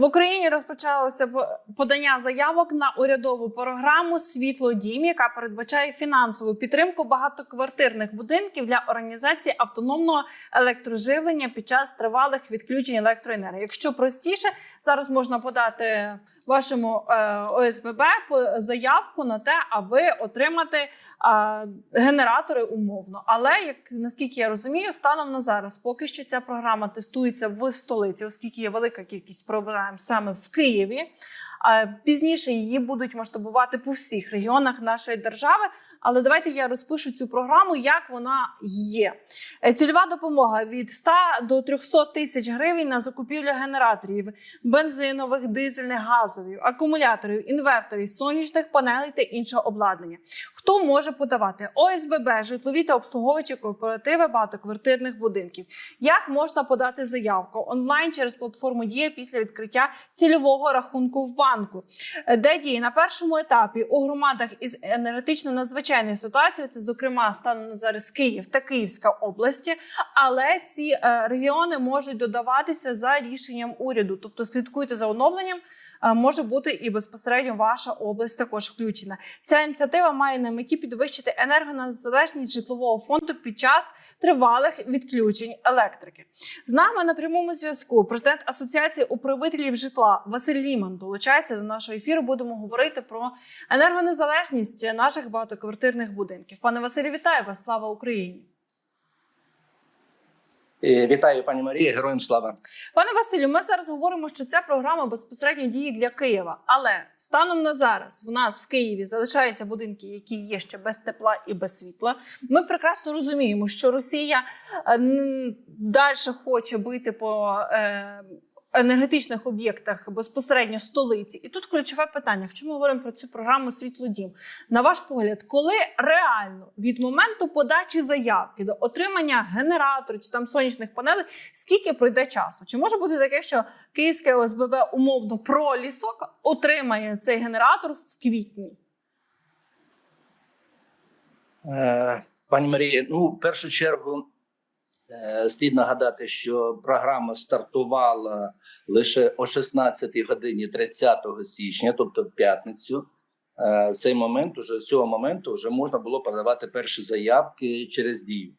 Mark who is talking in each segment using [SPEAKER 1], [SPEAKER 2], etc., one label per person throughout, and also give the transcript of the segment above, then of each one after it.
[SPEAKER 1] В Україні розпочалося по- подання заявок на урядову програму Світло дім, яка передбачає фінансову підтримку багатоквартирних будинків для організації автономного електроживлення під час тривалих відключень електроенергії. Якщо простіше, зараз можна подати вашому е, ОСББ заявку на те, аби отримати генератори умовно. Але як наскільки я розумію, станом на зараз поки що ця програма тестується в столиці, оскільки є велика кількість проблем саме в Києві. Пізніше її будуть масштабувати по всіх регіонах нашої держави. Але давайте я розпишу цю програму, як вона є. Е, Цільова допомога від 100 до 300 тисяч гривень на закупівлю генераторів, бензинових, дизельних, газових, акумуляторів, інверторів, сонячних панелей та іншого обладнання. Хто може подавати? ОСББ, житлові та обслуговуючі кооперативи багатоквартирних будинків. Як можна подати заявку онлайн через платформу Дія після відкриття цільового рахунку в банку, Е, де діє на першому етапі у громадах із енергетично надзвичайною ситуацією, це зокрема станом зараз Київ та Київська області. Але ці е, регіони можуть додаватися за рішенням уряду. Тобто слідкуйте за оновленням, е, може бути і безпосередньо ваша область також включена. Ця ініціатива має на меті підвищити енергонезалежність житлового фонду під час тривалих відключень електрики. З нами на прямому зв'язку президент Асоціації управителів житла Василь Ліман долучається до нашого ефіру. Будемо говорити про енергонезалежність наших багатоквартирних будинків. Пане Василю, вітаю вас! Слава Україні!
[SPEAKER 2] Е, Вітаю, пані Марія, героям слава.
[SPEAKER 1] Пане Василю, ми зараз говоримо, що ця програма безпосередньо діє для Києва. Але станом на зараз в нас в Києві залишаються будинки, які є ще без тепла і без світла. Ми прекрасно розуміємо, що Росія далі хоче бити по. Енергетичних об'єктах безпосередньо столиці, і тут ключове питання: якщо ми говоримо про цю програму Світлодім, на ваш погляд, коли реально від моменту подачі заявки до отримання генератору чи там сонячних панелей, скільки пройде часу? Чи може бути таке, що Київське ОСББ умовно пролісок отримає цей генератор в квітні?
[SPEAKER 2] Е, Пані Марія, ну в першу чергу слід нагадати, що програма стартувала лише о 16 годині 30 січня, тобто в п'ятницю. Е, В цей момент, уже з цього моменту, вже можна було подавати перші заявки через дію.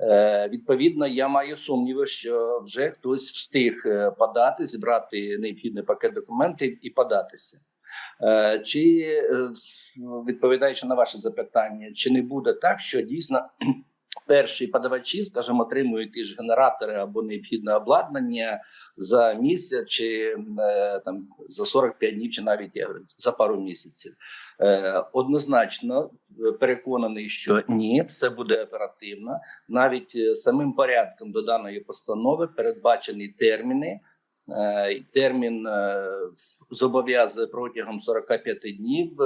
[SPEAKER 2] Е, Відповідно, я маю сумніви, що вже хтось встиг е, подати, зібрати необхідний пакет документів і податися. Е, Чи е, відповідаючи на ваше запитання, чи не буде так, що дійсно перші подавачі, скажімо, отримують ті ж генератори або необхідне обладнання за місяць, чи е, там за 45 днів, чи навіть я говорю, за пару місяців? Е, Однозначно е, переконаний, що ні, все буде оперативно. Навіть самим порядком до даної постанови передбачені терміни. Термін зобов'язує протягом 45 днів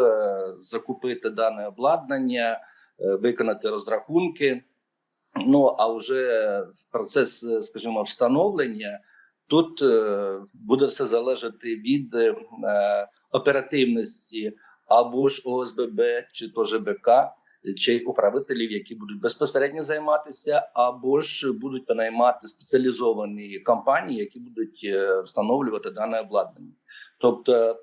[SPEAKER 2] закупити дане обладнання, виконати розрахунки. Ну а вже процес, е, скажімо, встановлення тут е, буде все залежати від е, оперативності або ж ОСББ, чи то ЖБК, чи управителів, які будуть безпосередньо займатися, або ж будуть винаймати спеціалізовані компанії, які будуть встановлювати дане обладнання. Тобто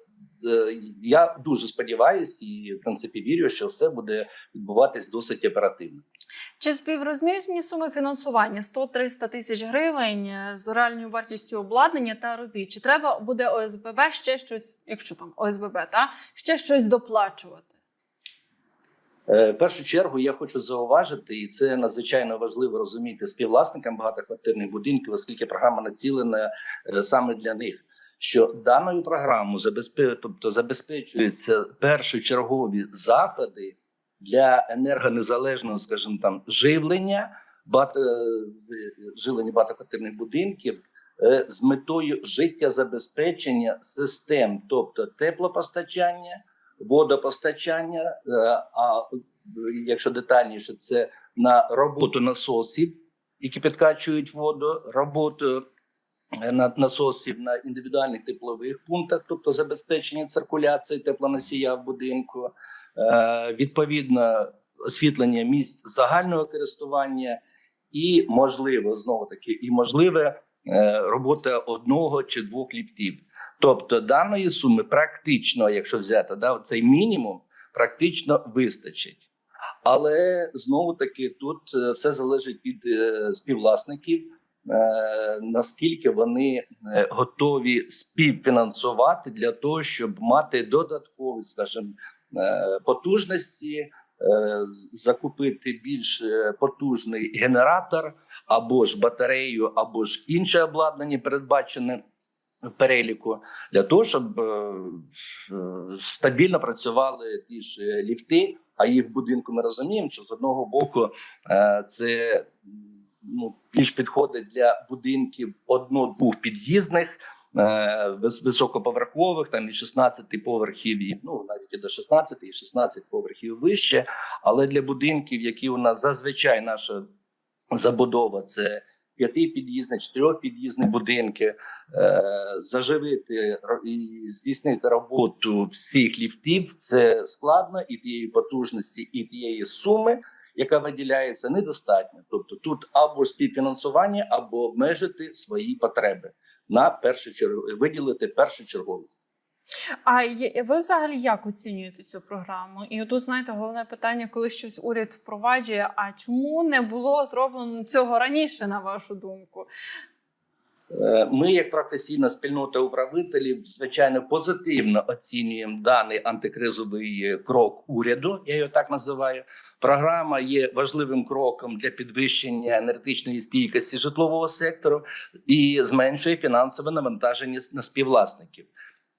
[SPEAKER 2] я дуже сподіваюся і в принципі вірю, що все буде відбуватись досить оперативно.
[SPEAKER 1] Чи співрозмірні суми фінансування 100-300 тисяч гривень е, з реальною вартістю обладнання та робіт? Чи треба буде ОСББ ще щось, якщо там ОСББ, та ще щось доплачувати?
[SPEAKER 2] Е, В першу чергу я хочу зауважити, і це надзвичайно важливо розуміти співвласникам багатоквартирних будинків, оскільки програма націлена е, саме для них. Що даною програмою тобто забезпечуються першочергові заходи для енергонезалежного, скажімо там, живлення бат... е, з- живлення багатоквартирних будинків е, з метою життєзабезпечення систем, тобто теплопостачання, водопостачання, е, а е, якщо детальніше, це на роботу насосів, які підкачують воду, роботу е, насосів на індивідуальних теплових пунктах, тобто забезпечення циркуляції теплоносія в будинку, е, відповідно освітлення місць загального користування, і можливо знову таки, і можливе е, робота одного чи двох ліфтів. Тобто даної суми практично, якщо взяти да, цей мінімум, практично вистачить. Але знову таки тут е, все залежить від е, співвласників, е, наскільки вони е, готові співфінансувати для того, щоб мати додаткові, скажімо, е, потужності, е, закупити більш е, потужний генератор або ж батарею, або ж інше обладнання передбачене переліку для того, щоб е, е, стабільно працювали ті ж е, ліфти. А їх будинку ми розуміємо, що з одного боку е, це ну, більш підходить для будинків одно-двох під'їзних. е, Високоповерхових, там і 16 поверхів, і ну навіть і до 16, і 16 поверхів вище. Але для будинків, які у нас зазвичай наша забудова, це п'ятипід'їзні, чотирьохпід'їзні будинки, е, заживити і здійснити роботу всіх ліфтів це складно і тієї потужності, і тієї суми, яка виділяється, недостатньо. Тобто тут або співфінансування, або обмежити свої потреби на першу чергу, виділити першочерговість.
[SPEAKER 1] А ви взагалі як оцінюєте цю програму? І тут знаєте, головне питання, коли щось уряд впроваджує. А чому не було зроблено цього раніше, на вашу думку?
[SPEAKER 2] Е, Ми, як професійна спільнота управителів, звичайно, позитивно оцінюємо даний антикризовий крок уряду. Я його так називаю. Програма є важливим кроком для підвищення енергетичної стійкості житлового сектору і зменшує фінансове навантаження на співвласників.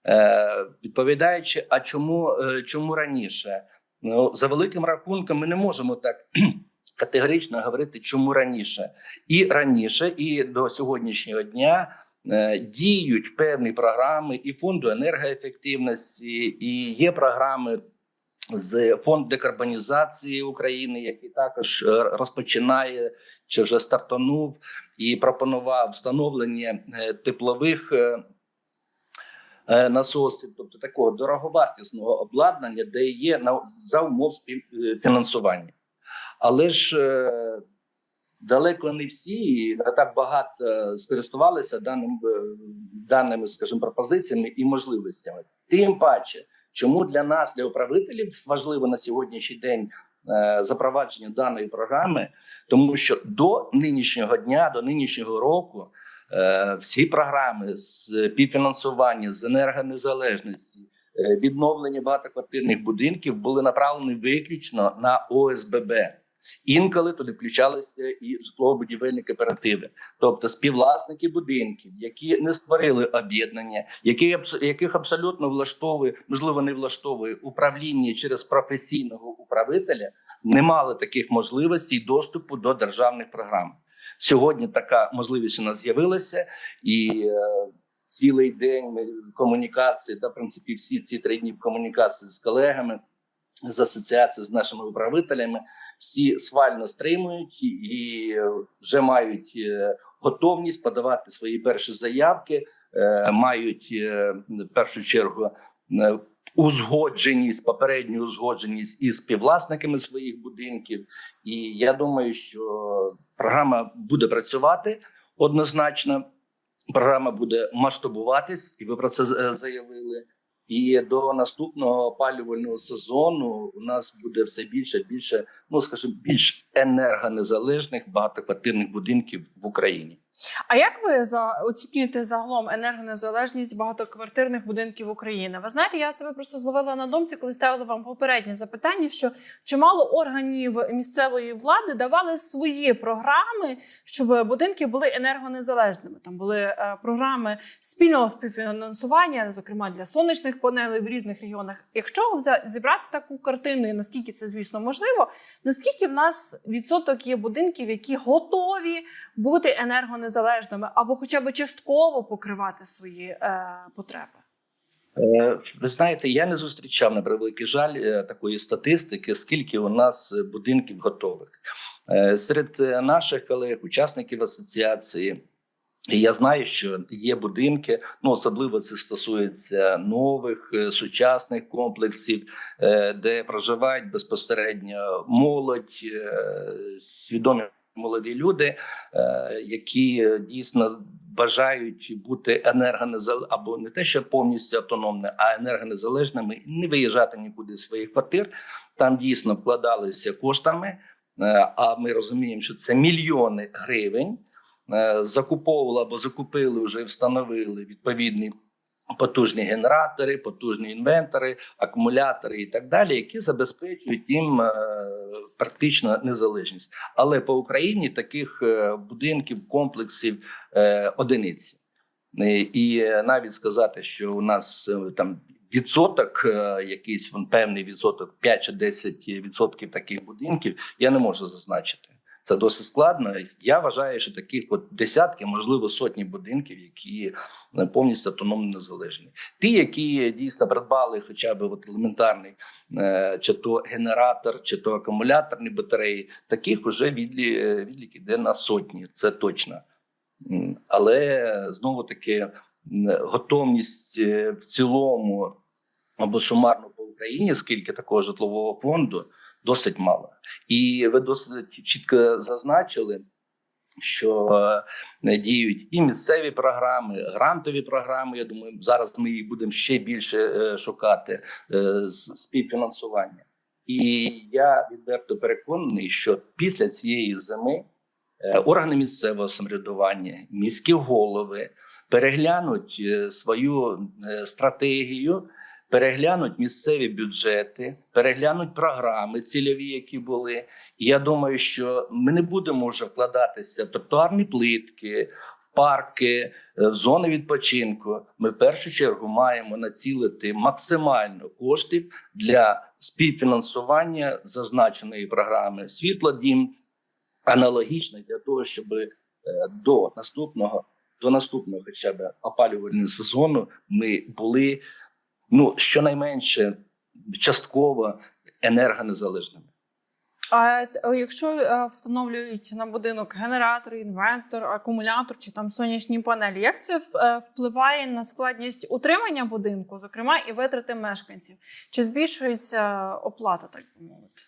[SPEAKER 2] Е, відповідаючи, а чому, е, чому раніше? Ну, за великим рахунком, ми не можемо так категорично говорити, чому раніше. І раніше, і до сьогоднішнього дня е, діють певні програми і фонду енергоефективності, і є програми з фонд декарбонізації України, який також е, розпочинає чи вже стартанув і пропонував встановлення е, теплових. е, Насосів, тобто такого дороговартісного обладнання, де є на за умов співфінансування. Але ж далеко не всі не так багато скористувалися даним, даними, скажімо, пропозиціями і можливостями. Тим паче, чому для нас, для управителів, важливо на сьогоднішній день е, запровадження даної програми, тому що до нинішнього дня, до нинішнього року. е, Всі програми з півфінансування, з енергонезалежності, е, відновлення багатоквартирних будинків були направлені виключно на ОСББ. Інколи туди включалися і житлово-будівельні кооперативи, тобто співвласники будинків, які не створили об'єднання, які яких абсолютно влаштовує, можливо, не влаштовує управління через професійного управителя, не мали таких можливостей доступу до державних програм. Сьогодні така можливість у нас з'явилася, і е, цілий день ми комунікації та в принципі всі ці три дні комунікації з колегами з асоціацією з нашими управителями, всі свально стримують і- вже мають е, готовність подавати свої перші заявки, е, мають е, в першу чергу узгодженість, попередню узгодженість із співвласниками своїх будинків. І я думаю, що програма буде працювати однозначно. Програма буде масштабуватись, і ви про це заявили. І до наступного опалювального сезону у нас буде все більше більше, ну скажімо, більш енергонезалежних багатоквартирних будинків в Україні.
[SPEAKER 1] А як ви за оцінюєте загалом енергонезалежність багатоквартирних будинків України? Ви знаєте, я себе просто зловила на думці, коли ставила вам попереднє запитання, що чимало органів місцевої влади давали свої програми, щоб будинки були енергонезалежними. Там були е, програми спільного співфінансування, зокрема для сонячних панелей в різних регіонах. Якщо зібрати таку картину, і наскільки це звісно можливо, наскільки в нас відсоток є будинків, які готові бути енергонезалежними або хоча б частково покривати свої е, потреби.
[SPEAKER 2] Е, Ви знаєте, я не зустрічав на превеликий жаль е, такої статистики, скільки у нас е, будинків готових серед наших колег, учасників асоціації. Я знаю, що є будинки, ну особливо це стосується нових сучасних комплексів, де проживають безпосередньо молодь, свідомі молоді люди, е, які е, дійсно бажають бути енергонезалежними або не те, що повністю автономними, а енергонезалежними, не виїжджати нікуди з своїх квартир. Там дійсно вкладалися коштами. е, А ми розуміємо, що це мільйони гривень. Закуповували або закупили вже встановили відповідні потужні генератори, потужні інвентори, акумулятори і так далі, які забезпечують їм е, практично незалежність. Але по Україні таких е, будинків, комплексів е, одиниці. І навіть сказати, що у нас там відсоток, якийсь певний відсоток, 5 чи 10 відсотків таких будинків, я не можу зазначити. Це досить складно. Я вважаю, що таких от десятки, можливо, сотні будинків, які повністю автономно незалежні. Ті, які дійсно придбали хоча б от елементарний е, чи то генератор, чи то акумуляторні батареї, таких вже відлі, е, іде на сотні, це точно. Але знову таки готовність е, в цілому або сумарно по Україні, скільки такого житлового фонду, досить мало. І ви досить чітко зазначили, що е, діють і місцеві програми, грантові програми. Я думаю, зараз ми їх будемо ще більше е, шукати е, з співфінансування. І я відверто переконаний, що після цієї зими органи місцевого самоврядування, міські голови переглянуть свою стратегію, переглянуть місцеві бюджети, переглянуть програми цільові, які були. І я думаю, що ми не будемо вже вкладатися в тротуарні плитки, в парки, е, в зони відпочинку. Ми в першу чергу маємо націлити максимально коштів для співфінансування зазначеної програми Світлодім, аналогічно для того, щоб е, до наступного, до наступного, хоча б опалювального сезону, ми були ну щонайменше частково енергонезалежними.
[SPEAKER 1] А е, якщо е, встановлюють на будинок генератор, інвентор, акумулятор чи там сонячні панелі, як це е, впливає на складність утримання будинку, зокрема і витрати мешканців? Чи збільшується оплата, так би мовити?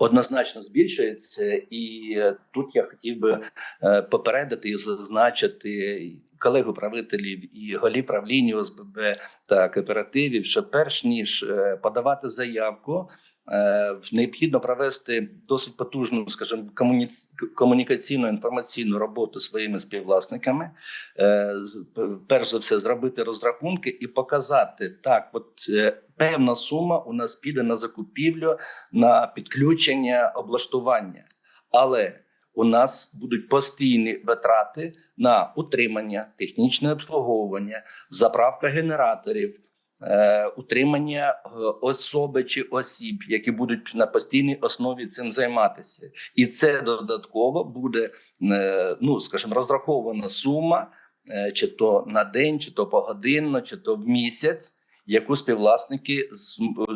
[SPEAKER 2] Однозначно збільшується, і е, тут я хотів би е, попередити і зазначити колегу правителів і голів правління ОСББ та кооперативів, що перш ніж е, подавати заявку. Е, Необхідно провести досить потужну, скажімо, комунікаційну інформаційну роботу своїми співвласниками. Е, Перш за все, зробити розрахунки і показати так, от е, певна сума у нас піде на закупівлю на підключення облаштування, але у нас будуть постійні витрати на утримання, технічне обслуговування, заправка генераторів, утримання е, особи чи осіб, які будуть на постійній основі цим займатися, і це додатково буде е, ну скажімо, розрахована сума, е, чи то на день, чи то погодинно, чи то в місяць яку співвласники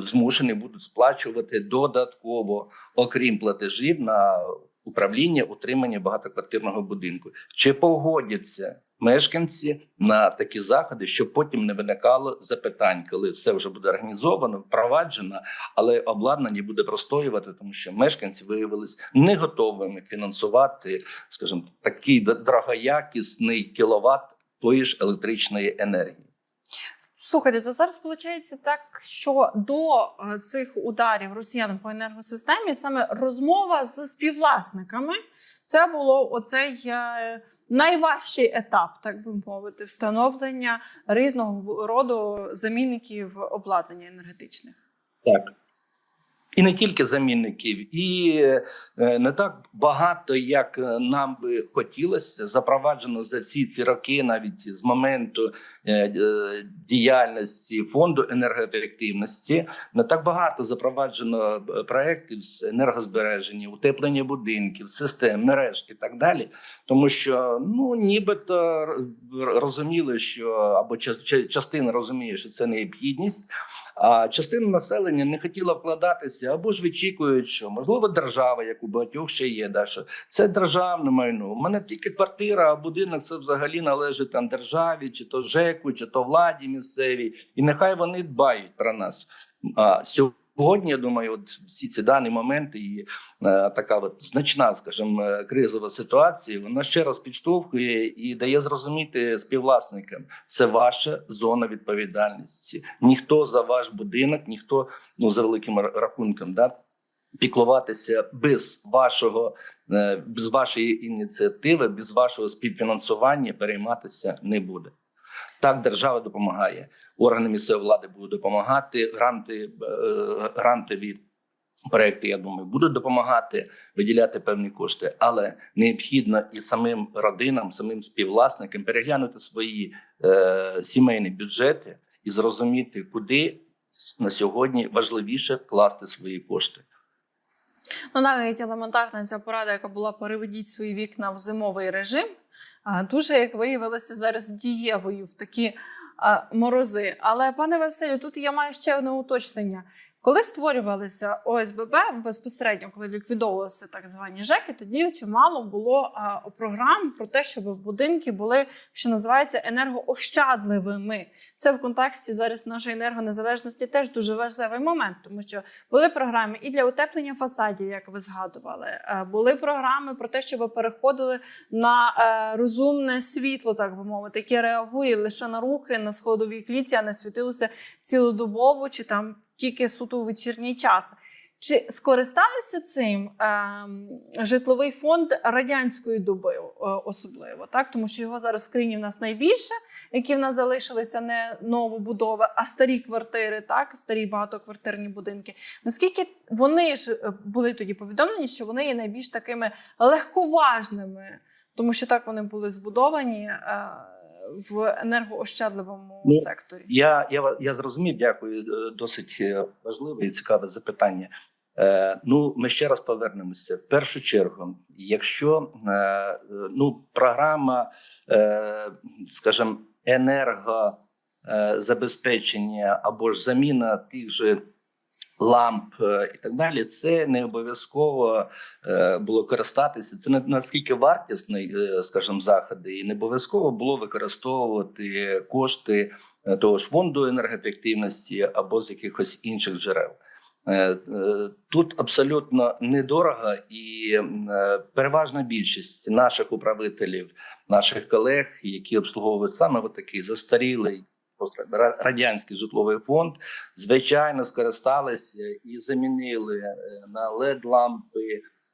[SPEAKER 2] змушені будуть сплачувати додатково, окрім платежів на управління утримання багатоквартирного будинку. Чи погодяться мешканці на такі заходи, щоб потім не виникало запитань, коли все вже буде організовано, впроваджено, але обладнання буде простоювати, тому що мешканці виявились не готовими фінансувати, скажімо, такий дорогоякісний кіловат тої ж електричної енергії.
[SPEAKER 1] Слухайте, то зараз виходить так, що до е, цих ударів росіян по енергосистемі саме розмова з співвласниками це було оцей е, найважчий етап, так би мовити, встановлення різного роду замінників обладнання енергетичних.
[SPEAKER 2] Так. І не тільки замінників, і е, не так багато, як е, нам би хотілося, запроваджено за всі ці роки, навіть з моменту е, діяльності фонду енергоефективності, не так багато запроваджено проєктів з енергозбереження, утеплення будинків, систем, мереж і так далі. Тому що ну нібито розуміли, що або ча- ча- частина розуміє, що це необхідність. А частина населення не хотіла вкладатися або ж вичікують, що можливо держава, як у багатьох ще є, да, що це державне майно. У мене тільки квартира, а будинок це взагалі належить там державі, чи то ЖЕКу, чи то владі місцевій, і нехай вони дбають про нас. А Сьогодні, я думаю, от всі ці дані моменти і е, така от значна, скажімо, е, кризова ситуація, вона ще раз підштовхує і дає зрозуміти співвласникам, це ваша зона відповідальності. Ніхто за ваш будинок, ніхто ну за великим рахунком, да, піклуватися без вашого, е, без вашої ініціативи, без вашого співфінансування перейматися не буде. Так, держава допомагає, органи місцевої влади будуть допомагати, гранти, е, грантові проекти, я думаю, будуть допомагати виділяти певні кошти, але необхідно і самим родинам, самим співвласникам переглянути свої е, сімейні бюджети і зрозуміти, куди на сьогодні важливіше вкласти свої кошти.
[SPEAKER 1] Ну, навіть елементарна ця порада, яка була переведіть свої вікна в зимовий режим, дуже, як виявилося, зараз дієвою в такі морози. Але, пане Василю, тут я маю ще одне уточнення. Коли створювалися ОСББ безпосередньо, коли ліквідовувалися так звані ЖЕКи, тоді чимало було програм про те, щоб будинки були, що називається, енергоощадливими. Це в контексті зараз нашої енергонезалежності теж дуже важливий момент, тому що були програми і для утеплення фасадів, як ви згадували. е, Були програми про те, щоб переходили на е, розумне світло, так би мовити, яке реагує лише на рухи на сходовій клітці, а не світилося цілодобово чи там тільки суто у вечірній час. Чи скористалися цим ем, житловий фонд радянської доби, е, особливо так, тому що його зараз в країні в нас найбільше, які в нас залишилися не новобудови, а старі квартири, так старі багатоквартирні будинки. Наскільки вони ж е, були тоді повідомлені, що вони є найбільш такими легковажними, тому що так вони були збудовані е, в енергоощадливому
[SPEAKER 2] Ну,
[SPEAKER 1] секторі.
[SPEAKER 2] Я, я, я зрозумів, дякую. е, Досить е, важливе і цікаве запитання. Е, ну, ми ще раз повернемося. В першу чергу, якщо е, е, ну, програма, е, скажімо, енергозабезпечення або ж заміна тих же ламп е, і так далі, це не обов'язково е, було користатися. Це наскільки вартісний, е, скажімо, заходи, і не обов'язково було використовувати кошти того ж фонду енергоефективності або з якихось інших джерел. Тут абсолютно недорого, і переважна більшість наших управителів, наших колег, які обслуговують саме такий застарілий ра- радянський житловий фонд, звичайно, скористалися і замінили е, на led лампи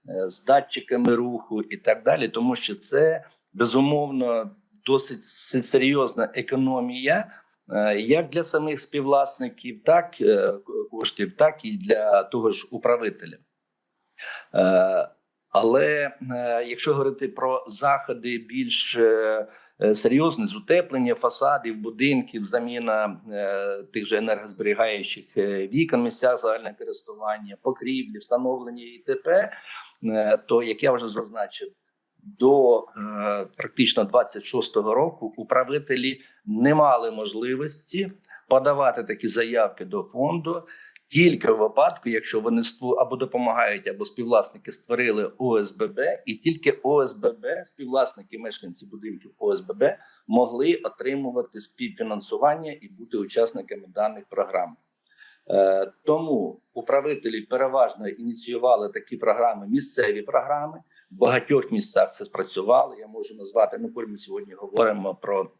[SPEAKER 2] е, з датчиками руху і так далі, тому що це безумовно досить серйозна економія. е, Як для самих співвласників, так е, коштів, так і для того ж управителя. Е, Але е, якщо говорити про заходи більш е, е, серйозні з утеплення фасадів, будинків, заміна е, тих же енергозберігаючих е, вікон, місця загального користування, покрівлі, встановлення ІТП, е, то як я вже зазначив, до практично 26-го року управителі не мали можливості подавати такі заявки до фонду. Тільки в випадку, якщо вони або допомагають, або співвласники створили ОСББ, і тільки ОСББ, співвласники мешканці будинків ОСББ, могли отримувати співфінансування і бути учасниками даних програм. Е, тому управителі переважно ініціювали такі програми, місцеві програми. В багатьох місцях це спрацювало. Я можу назвати. Ну, коли ми сьогодні говоримо про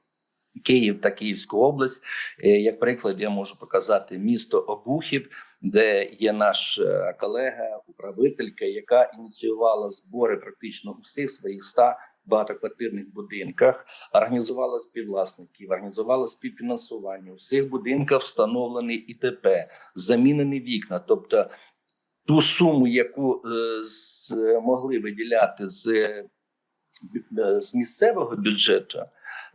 [SPEAKER 2] Київ та Київську область. Е, Як приклад, я можу показати місто Обухів, де є наш е, колега, управителька, яка ініціювала збори практично у всіх своїх ста багатоквартирних будинках, організувала співвласників, організувала співфінансування. У всіх будинках встановлений ІТП, замінені вікна. Тобто ту суму, яку е, могли виділяти з, е, з місцевого бюджету.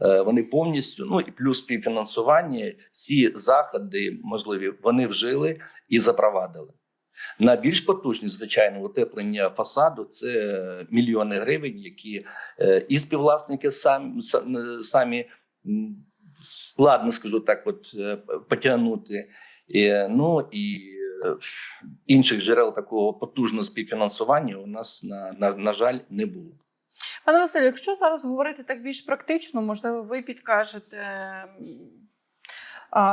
[SPEAKER 2] Е, Вони повністю, ну і плюс співфінансування, всі заходи можливі, вони вжили і запровадили. На більш потужні, звичайно, утеплення фасаду це мільйони гривень, які е, і співвласники самі, самі складно скажу так, от е, потягнути. Ну і інших джерел такого потужного співфінансування у нас на, на, на жаль не було.
[SPEAKER 1] Пане Василю, якщо зараз говорити так більш практично, можливо, ви підкажете.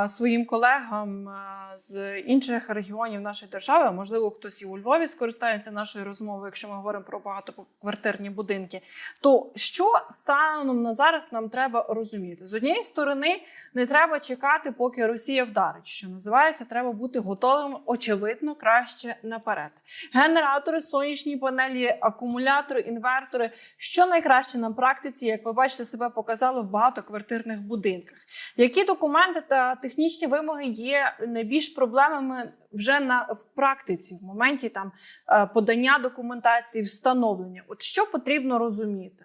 [SPEAKER 1] Своїм колегам з інших регіонів нашої держави. Можливо, хтось і у Львові скористається нашою розмовою, якщо ми говоримо про багатоквартирні будинки. То що станом на зараз нам треба розуміти? З однієї сторони, не треба чекати, поки Росія вдарить. Що називається, треба бути готовим, очевидно, краще наперед. Генератори, сонячні панелі, акумулятори, інвертори. Що найкраще на практиці, як ви бачите, себе показало в багатоквартирних будинках. Які документи та технічні вимоги є найбільш проблемами вже на в практиці, в моменті там е, подання документації, встановлення? От що потрібно розуміти?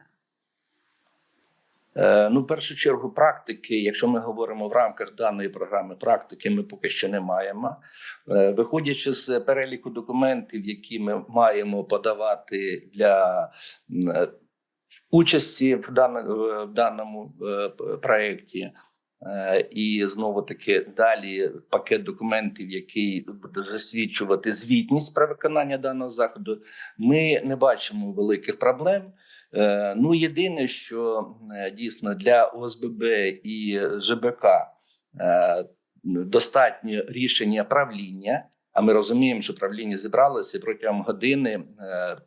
[SPEAKER 2] Е, Ну, в першу чергу, практики, якщо ми говоримо в рамках даної програми, практики ми поки що не маємо. Е, Виходячи з переліку документів, які ми маємо подавати для участі в даному, проєкті, і знову таки далі пакет документів, який буде засвідчувати звітність про виконання даного заходу, ми не бачимо великих проблем. Е, Ну, єдине, що е, дійсно для ОСББ і ЖБК е, достатньо рішення правління. А ми розуміємо, що правління зібралося протягом години е,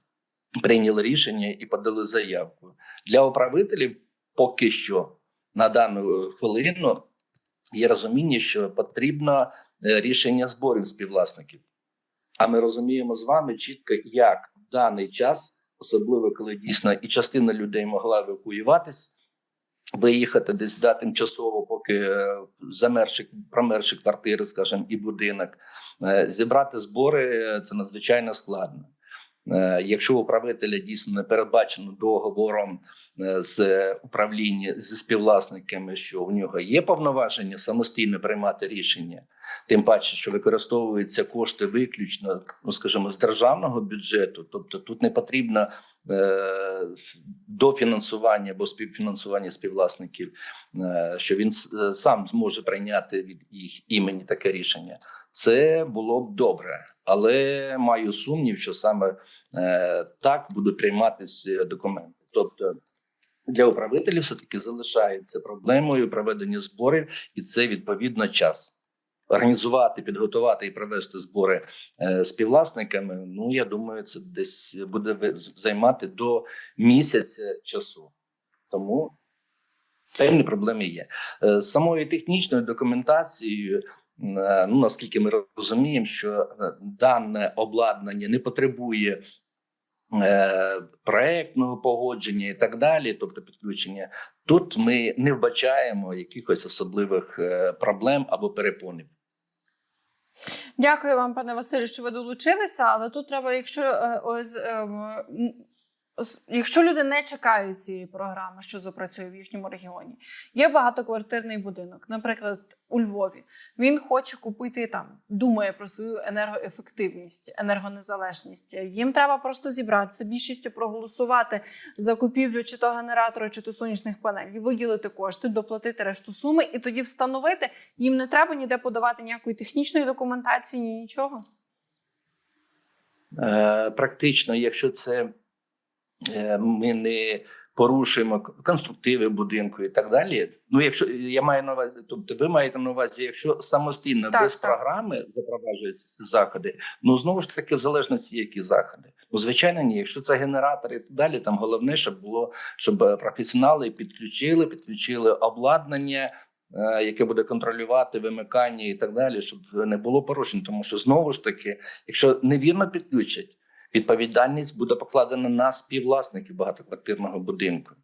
[SPEAKER 2] прийняли рішення і подали заявку для управителів. Поки що на дану хвилину є розуміння, що потрібно е, рішення зборів співвласників. А ми розуміємо з вами чітко, як в даний час особливо коли дійсно і частина людей могла евакуюватись, виїхати десь да, тимчасово, поки е, замерші промерші квартири, скажімо, і будинок, Е, зібрати збори е, це надзвичайно складно. Е, Якщо управителя дійсно не передбачено договором е, з управління зі співвласниками, що у нього є повноваження самостійно приймати рішення, тим паче, що використовуються кошти виключно, ну скажімо, з державного бюджету, тобто тут не потрібно е, дофінансування або співфінансування співвласників, що він сам зможе прийняти від їх імені таке рішення. Це було б добре, але маю сумнів, що саме е, так будуть прийматися документи. Тобто для управителів все таки залишається проблемою проведення зборів, і це відповідно час. Організувати, підготувати і провести збори е, співвласниками. Ну я думаю, це десь буде займати до місяця часу. Тому певні проблеми є. Е, самою технічною документацією. Е, Ну, наскільки ми розуміємо, що е, дане обладнання не потребує е, проектного погодження і так далі, тобто підключення, тут ми не вбачаємо якихось особливих проблем або перепонів.
[SPEAKER 1] Дякую вам, пане Василю, що ви долучилися. Але тут треба, якщо ось, ем, якщо люди не чекають цієї програми, що запрацює в їхньому регіоні, є багатоквартирний будинок, наприклад, у Львові. Він хоче купити там, думає про свою енергоефективність, енергонезалежність. Їм треба просто зібратися, більшістю проголосувати за купівлю чи то генератора, чи то сонячних панелей, виділити кошти, доплатити решту суми, і тоді встановити. Їм не треба ніде подавати ніякої технічної документації, ні нічого.
[SPEAKER 2] Е, Практично, якщо це ми не порушуємо конструктиви будинку і так далі. Ну, якщо я маю на увазі, тобто ви маєте на увазі, якщо самостійно
[SPEAKER 1] Так,
[SPEAKER 2] без
[SPEAKER 1] так.
[SPEAKER 2] програми запроваджуються ці заходи, ну знову ж таки, в залежності які заходи. Ну, звичайно, ні. Якщо це генератор і так далі, там головне, щоб було, щоб е, професіонали підключили, підключили обладнання. е, Яке буде контролювати вимикання і так далі, щоб не було порушень, тому що знову ж таки, якщо невірно підключать, відповідальність буде покладена на співвласників багатоквартирного будинку.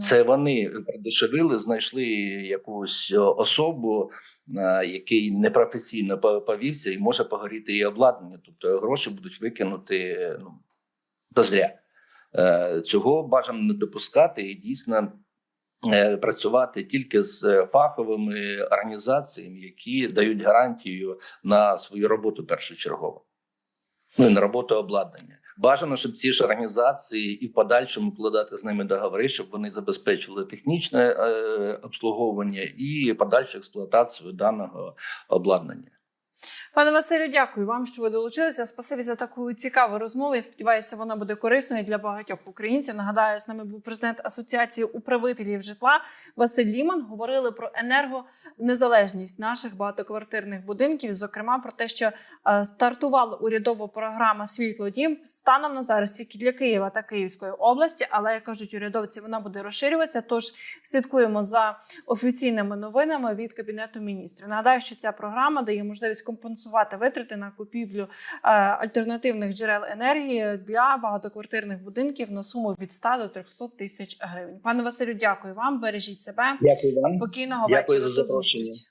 [SPEAKER 2] Це вони продешевили, знайшли якусь особу, е, який непрофесійно повівся, і може погоріти і обладнання. Тобто гроші будуть викинути ну, дозря. Е, Цього бажано не допускати і дійсно е, працювати тільки з фаховими організаціями, які дають гарантію на свою роботу першочергово. Ну на роботу обладнання. Бажано, щоб ці ж організації і в подальшому вкладати з ними договори, щоб вони забезпечили технічне е, обслуговування і подальшу експлуатацію даного обладнання.
[SPEAKER 1] Пане Василю, дякую вам, що ви долучилися. Спасибі за таку цікаву розмову. Я сподіваюся, вона буде корисною для багатьох українців. Нагадаю, з нами був президент Асоціації управителів житла Василь Ліман. Говорили про енергонезалежність наших багатоквартирних будинків, зокрема про те, що е, стартувала урядова програма Світло дім станом на зараз тільки для Києва та Київської області. Але як кажуть урядовці, вона буде розширюватися. Тож слідкуємо за офіційними новинами від кабінету міністрів. Нагадаю, що ця програма дає можливість компенсувати витрати на купівлю е, альтернативних джерел енергії для багатоквартирних будинків на суму від 100 до 300 тисяч гривень. Пане Василю, дякую вам. Бережіть себе.
[SPEAKER 2] Дякую вам.
[SPEAKER 1] Спокійного
[SPEAKER 2] Дякую
[SPEAKER 1] вечора. До зустрічі.